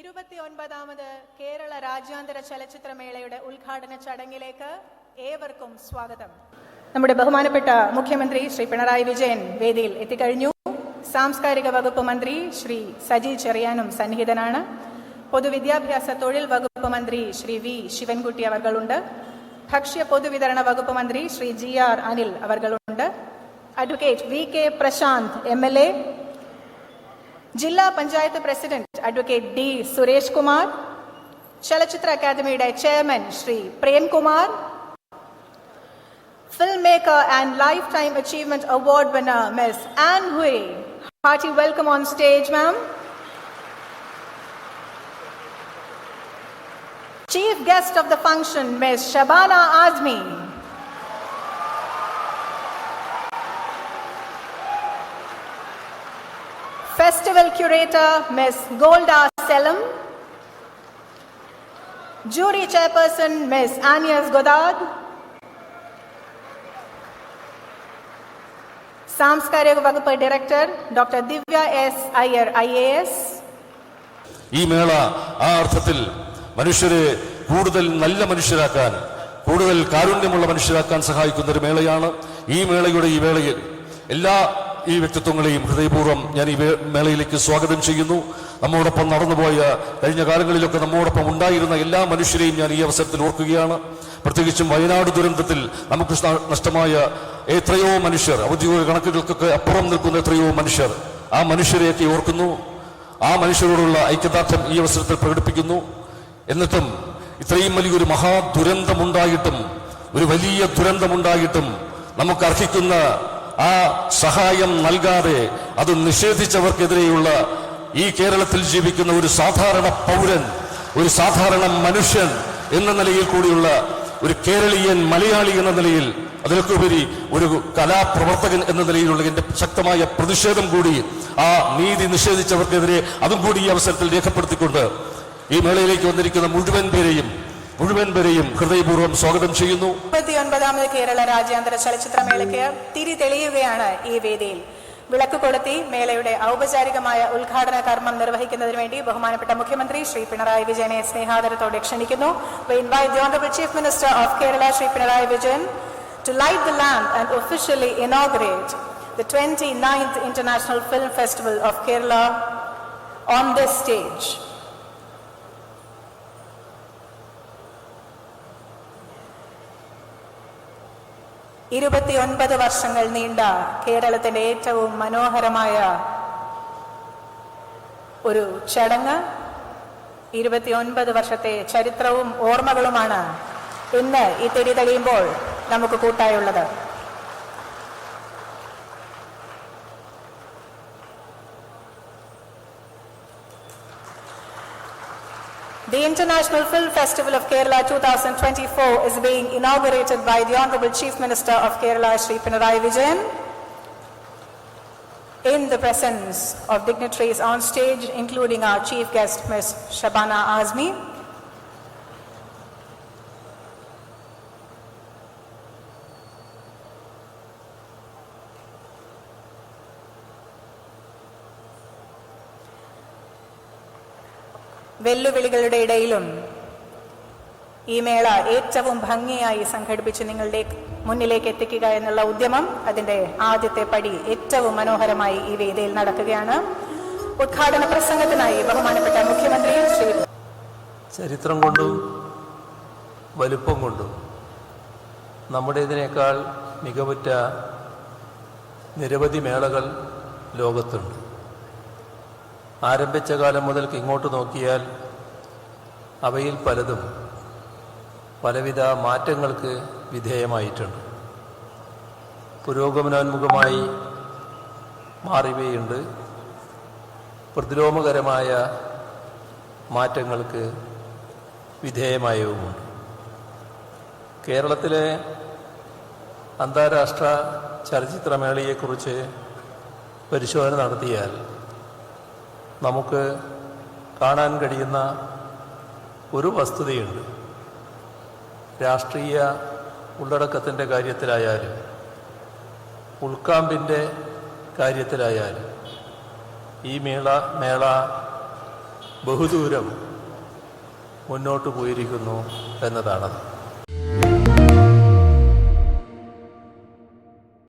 ഇരുപത്തിയൊൻപതാമത് കേരള രാജ്യാന്തര ചലച്ചിത്രമേളയുടെ ഉദ്ഘാടന ചടങ്ങിലേക്ക് ഏവർക്കും സ്വാഗതം. നമ്മുടെ ബഹുമാനപ്പെട്ട മുഖ്യമന്ത്രി ശ്രീ പിണറായി വിജയൻ വേദിയിൽ എത്തിക്കഴിഞ്ഞു. സാംസ്കാരിക വകുപ്പ് മന്ത്രി ശ്രീ സജി ചെറിയാനും സന്നിഹിതനാണ്. പൊതുവിദ്യാഭ്യാസ തൊഴിൽ വകുപ്പ് മന്ത്രി ശ്രീ വി ശിവൻകുട്ടി അവർകളുണ്ട്. ഭക്ഷ്യ പൊതുവിതരണ വകുപ്പ് മന്ത്രി Shri G R Anil അവർകളുണ്ട്. Advocate V K Prasanth M L A ജില്ലാ panchayat president advocate D Suresh Kumar ചലച്ചിത്ര അക്കാദമിയുടെ chairman Shri Premkumar filmmaker and lifetime achievement award winner miss Ann Hui hearty welcome on stage ma'am chief guest of the function miss Shabana Azmi Festival Curator Ms. Golda Selam, Jury Chairperson Ms. Agnes Godard, സാംസ്കാരിക വകുപ്പ് director doctor Divya S Iyer I A S ഈ മേള ആ അർത്ഥത്തിൽ മനുഷ്യരെ കൂടുതൽ നല്ല മനുഷ്യരാക്കാൻ കൂടുതൽ കാരുണ്യമുള്ള മനുഷ്യരാക്കാൻ സഹായിക്കുന്ന ഒരു മേളയാണ് ഈ മേളയുടെ ഈ വേളയിൽ എല്ലാ ഈ വ്യക്തിത്വങ്ങളെയും ഹൃദയപൂർവം ഞാൻ ഈ മേളയിലേക്ക് സ്വാഗതം ചെയ്യുന്നു. നമ്മോടൊപ്പം നടന്നുപോയ കഴിഞ്ഞ കാലങ്ങളിലൊക്കെ നമ്മോടൊപ്പം ഉണ്ടായിരുന്ന എല്ലാ മനുഷ്യരെയും ഞാൻ ഈ അവസരത്തിൽ ഓർക്കുകയാണ്. പ്രത്യേകിച്ചും വയനാട് ദുരന്തത്തിൽ നമുക്ക് നഷ്ടമായ എത്രയോ മനുഷ്യർ ഔദ്യോഗിക കണക്കുകൾക്കൊക്കെ അപ്പുറം നിൽക്കുന്ന എത്രയോ മനുഷ്യർ ആ മനുഷ്യരെയൊക്കെ ഓർക്കുന്നു. ആ മനുഷ്യരോടുള്ള ഐക്യദാർഢ്യം ഈ അവസരത്തിൽ പ്രകടിപ്പിക്കുന്നു. എന്നിട്ടും ഇത്രയും വലിയൊരു മഹാ ദുരന്തമുണ്ടായിട്ടും ഒരു വലിയ ദുരന്തമുണ്ടായിട്ടും നമുക്ക് അർഹിക്കുന്ന ആ സഹായം നൽകാതെ അത് നിഷേധിച്ചവർക്കെതിരെയുള്ള ഈ കേരളത്തിൽ ജീവിക്കുന്ന ഒരു സാധാരണ പൗരൻ ഒരു സാധാരണ മനുഷ്യൻ എന്ന നിലയിൽ കൂടിയുള്ള ഒരു കേരളീയൻ മലയാളി എന്ന നിലയിൽ അതിലൊക്കെ ഉപരി ഒരു കലാപ്രവർത്തകൻ എന്ന നിലയിലുള്ള എന്റെ ശക്തമായ പ്രതിഷേധം കൂടി ആ നീതി നിഷേധിച്ചവർക്കെതിരെ അതും കൂടി ഈ അവസരത്തിൽ രേഖപ്പെടുത്തിക്കൊണ്ട് ഈ മേളയിലേക്ക് വന്നിരിക്കുന്ന മുഴുവൻ പേരെയും മുഴുവൻ പേരെയും ഹൃദയപൂർവം സ്വാഗതം ചെയ്യുന്നു. മുപ്പത്തിയൊൻപതാമത് കേരള രാജ്യാന്തര ചലച്ചിത്രമേളയ്ക്ക് തിരി തെളിയുകയാണ് ഈ വേദിയിൽ. വിളക്ക് കൊളുത്തി മേളയുടെ ഔപചാരികമായ ഉദ്ഘാടന കർമ്മം നിർവഹിക്കുന്നതിന് വേണ്ടി ബഹുമാനപ്പെട്ട മുഖ്യമന്ത്രി ശ്രീ പിണറായി വിജയനെ സ്നേഹാദരത്തോടെ ക്ഷണിക്കുന്നു. Chief minister of Kerala Shri Pinarayi Vijayan to Sri the Vijayan, and officially inaugurate the twenty officially inaugurate the 29th International Film Festival of Kerala ഇരുപത്തിയൊൻപത് വർഷങ്ങൾ നീണ്ട കേരളത്തിന്റെ ഏറ്റവും മനോഹരമായ ഒരു ചടങ്ങ്. ഇരുപത്തിയൊൻപത് വർഷത്തെ ചരിത്രവും ഓർമ്മകളുമാണ് ഇന്ന് ഈ തിരി തെളിയുമ്പോൾ നമുക്ക് കൂട്ടായുള്ളത്. The International Film Festival of Kerala 2024 is being inaugurated by the Honorable Chief Minister of Kerala, Sri Pinarayi Vijayan, in the presence of dignitaries on stage, including our chief guest, Ms. Shabana Azmi. വെല്ലുവിളികളുടെ ഇടയിലും ഈ മേള ഏറ്റവും ഭംഗിയായി സംഘടിപ്പിച്ച് നിങ്ങളുടെ മുന്നിലേക്ക് എത്തിക്കുക എന്നുള്ള ഉദ്യമം അതിന്റെ ആദ്യത്തെ പടി ഏറ്റവും മനോഹരമായി ഈ വേദിയിൽ നടക്കുകയാണ്. ഉദ്ഘാടന പ്രസംഗത്തിനായി ബഹുമാനപ്പെട്ട മുഖ്യമന്ത്രി ശ്രീ ചരിത്രം കൊണ്ടും വലുപ്പം കൊണ്ടും നമ്മുടേതിനേക്കാൾ മികവുറ്റ നിരവധി മേളകൾ ലോകത്തുണ്ട്. ആരംഭിച്ച കാലം മുതൽക്ക് ഇങ്ങോട്ട് നോക്കിയാൽ അവയിൽ പലതും പലവിധ മാറ്റങ്ങൾക്ക് വിധേയമായിട്ടുണ്ട്. പുരോഗമനോന്മുഖമായി മാറിവയുണ്ട്. പ്രതിലോമകരമായ മാറ്റങ്ങൾക്ക് വിധേയമായവുമുണ്ട്. കേരളത്തിലെ അന്താരാഷ്ട്ര ചലച്ചിത്രമേളയെക്കുറിച്ച് പരിശോധന നടത്തിയാൽ നമുക്ക് കാണാൻ കഴിയുന്ന ഒരു വസ്തുതയുണ്ട്. രാഷ്ട്രീയ ഉള്ളടക്കത്തിന്റെ കാര്യത്തിലായാലും ഉൾക്കാമ്പിന്റെ കാര്യത്തിലായാലും ഈ മേള മേള ബഹുദൂരം മുന്നോട്ട് പോയിരിക്കുന്നു എന്നതാണ്